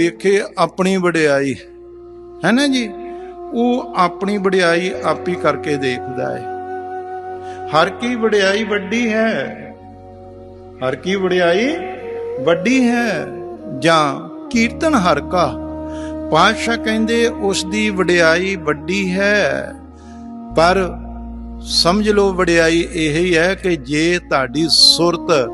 ਵੇਖੇ ਆਪਣੀ ਵਡਿਆਈ। ਹੈ ਨਾ ਜੀ? ਉਹ ਆਪਣੀ ਵਡਿਆਈ ਆਪ ਹੀ ਕਰਕੇ ਦੇਖਦਾ ਹੈ। ਹਰ ਕੀ ਵਡਿਆਈ ਵੱਡੀ ਹੈ, ਹਰ ਕੀ ਵਡਿਆਈ ਵੱਡੀ ਹੈ, ਜਾਂ ਕੀਰਤਨ ਹਰ ਕਾ। ਪਾਤਸ਼ਾਹ ਕਹਿੰਦੇ, ਉਸ ਦੀ ਵਡਿਆਈ ਵੱਡੀ ਹੈ, ਪਰ ਸਮਝ ਲਓ ਵਡਿਆਈ ਇਹ ਹੀ ਹੈ ਕਿ ਜੇ ਤੁਹਾਡੀ ਸੁਰਤ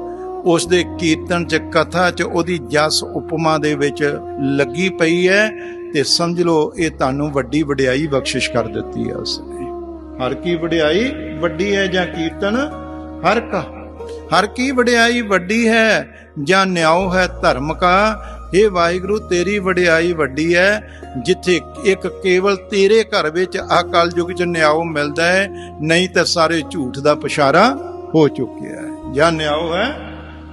ਉਸ ਦੇ ਕੀਰਤਨ ਚ, ਕਥਾ ਚ, ਉਹਦੀ ਜਸ ਉਪਮਾ ਦੇ ਵਿੱਚ ਲੱਗੀ ਪਈ ਹੈ ਤੇ ਸਮਝ ਲਓ, ਇਹ ਤੁਹਾਨੂੰ ਵੱਡੀ ਵਡਿਆਈ ਬਖਸ਼ਿਸ਼ ਕਰ ਦਿੱਤੀ ਹੈ ਉਸਨੇ ਹਰ ਕੀ ਵਡਿਆਈ ਵੱਡੀ ਹੈ ਜਾਂ ਕੀਰਤਨ? ਹਰ ਕਾ। ਹਰ ਕੀ ਵਡਿਆਈ ਵੱਡੀ ਹੈ ਜਾਂ ਨਿਆਉ ਹੈ ਧਰਮ ਕਾ? ਇਹ ਵਾਹਿਗੁਰੂ, ਤੇਰੀ ਵਡਿਆਈ ਵੱਡੀ ਹੈ, ਜਿੱਥੇ ਇੱਕ ਕੇਵਲ ਤੇਰੇ ਘਰ ਵਿੱਚ ਆ ਕਲਯੁਗ ਚ ਨਿਆਉ ਮਿਲਦਾ ਹੈ, ਨਹੀਂ ਤਾਂ ਸਾਰੇ ਝੂਠ ਦਾ ਪਛਾਰਾ ਹੋ ਚੁੱਕਿਆ ਹੈ। ਜਾਂ ਨਿਆਉ ਹੈ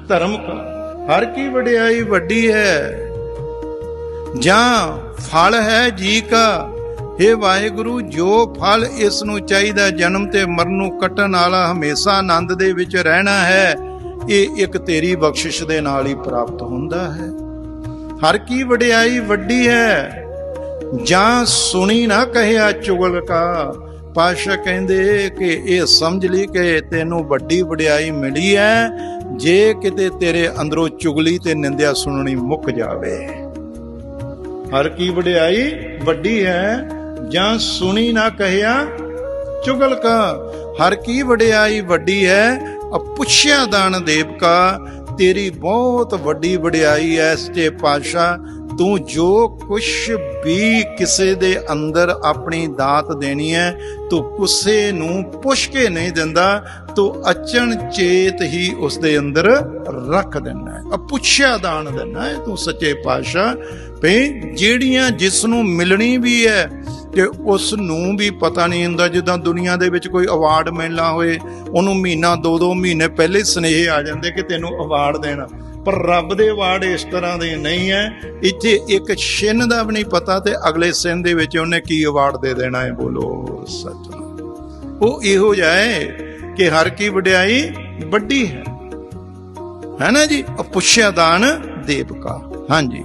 ਧਰਮ ਹਰ ਕੀ ਵਡਿਆਈ ਵੱਡੀ ਹੈ, ਜਾਂ ਫਲ ਹੈ ਜੀ ਕਾ। हे ਵਾਹਿਗੁਰੂ, ਜੋ ਫਲ ਇਸ ਨੂੰ ਚਾਹੀਦਾ, ਜਨਮ ਤੇ ਮਰਨ ਨੂੰ ਕੱਟਣ ਵਾਲਾ ਹਮੇਸ਼ਾ ਆਨੰਦ ਦੇ ਵਿੱਚ ਰਹਿਣਾ ਹੈ, ਇਹ ਇੱਕ ਤੇਰੀ ਬਖਸ਼ਿਸ਼ ਦੇ ਨਾਲ ਹੀ ਪ੍ਰਾਪਤ ਹੁੰਦਾ ਹੈ। ਹਰ ਕੀ ਵਡਿਆਈ ਵੱਡੀ ਹੈ ਜਾਂ ਸੁਣੀ ਨਾ ਕਹਿਆ ਚੁਗਲ ਕਾ, ਪਾਸ਼ਾ ਕਹਿੰਦੇ ਕਿ ਇਹ ਸਮਝ ਲਈ ਕਿ ਤੈਨੂੰ ਵੱਡੀ ਵਡਿਆਈ ਮਿਲੀ ਹੈ ਜੇ ਕਿਤੇ ਤੇਰੇ ਅੰਦਰੋਂ ਚੁਗਲੀ ਤੇ ਨਿੰਦਿਆ ਸੁਣਨੀ ਮੁੱਕ ਜਾਵੇ। ਹਰ ਕੀ ਵਡਿਆਈ ਵੱਡੀ ਹੈ ਜਾਂ ਸੁਣੀ ਨਾ ਕਹਿਆ ਚੁਗਲ ਕਾ, ਹਰ ਕੀ ਵਡਿਆਈ ਵੱਡੀ ਹੈ ਅਪੁੱਛਿਆ ਦਾਨ ਦੇਵ ਕਾ, ਤੇਰੀ ਬਹੁਤ ਵੱਡੀ ਵਡਿਆਈ ਐ ਸੱਚੇ ਪਾਤਸ਼ਾਹ ਤੂੰ ਜੋ ਕੁਛ ਵੀ ਕਿਸੇ ਦੇ ਅੰਦਰ ਆਪਣੀ ਦਾਤ ਦੇਣੀ ਹੈ, ਤੂੰ ਕਿਸੇ ਨੂੰ ਪੁੱਛ ਕੇ ਨਹੀਂ ਦਿੰਦਾ, ਤੂੰ ਅਚਨ ਚੇਤ ਹੀ ਉਸ ਦੇ ਅੰਦਰ ਰੱਖ ਦਿੰਦਾ ਹੈ। ਅਪੁੱਛਿਆ ਦਾਨ ਦਿੰਦਾ ਹੈ ਤੂੰ ਸੱਚੇ ਪਾਤਸ਼ਾਹ। ਭਈ ਜਿਹੜੀਆਂ ਜਿਸ ਨੂੰ ਮਿਲਣੀ ਵੀ ਹੈ ਕਿ ਉਸ ਨੂੰ ਵੀ ਪਤਾ ਨਹੀਂ ਹੁੰਦਾ, ਜਿੱਦਾਂ ਦੁਨੀਆ ਦੇ ਵਿੱਚ ਕੋਈ ਅਵਾਰਡ ਮਿਲਣਾ ਹੋਏ, ਉਹਨੂੰ ਮਹੀਨਾ ਦੋ ਦੋ ਮਹੀਨੇ ਪਹਿਲੇ ਸੁਨੇਹੇ ਆ ਜਾਂਦੇ ਕਿ ਤੈਨੂੰ ਅਵਾਰਡ ਦੇਣਾ। ਪਰ ਰੱਬ ਦੇ ਅਵਾਰਡ ਇਸ ਤਰ੍ਹਾਂ ਦੇ ਨਹੀਂ ਹੈ ਇੱਥੇ ਇੱਕ ਛਿੰਨ ਦਾ ਵੀ ਨਹੀਂ ਪਤਾ ਤੇ ਅਗਲੇ ਸਿਨ ਦੇ ਵਿੱਚ ਉਹਨੇ ਕੀ ਅਵਾਰਡ ਦੇ ਦੇਣਾ ਹੈ ਬੋਲੋ ਸੱਚ ਉਹ ਇਹੋ ਜਿਹਾ ਹੈ ਕਿ ਹਰ ਕੀ ਵਡਿਆਈ ਵੱਡੀ ਹੈ। ਹੈ ਨਾ ਜੀ? ਅਪੁੱਛਿਆ ਦਾਨ ਦੇਵ ਕਾ ਹਾਂਜੀ।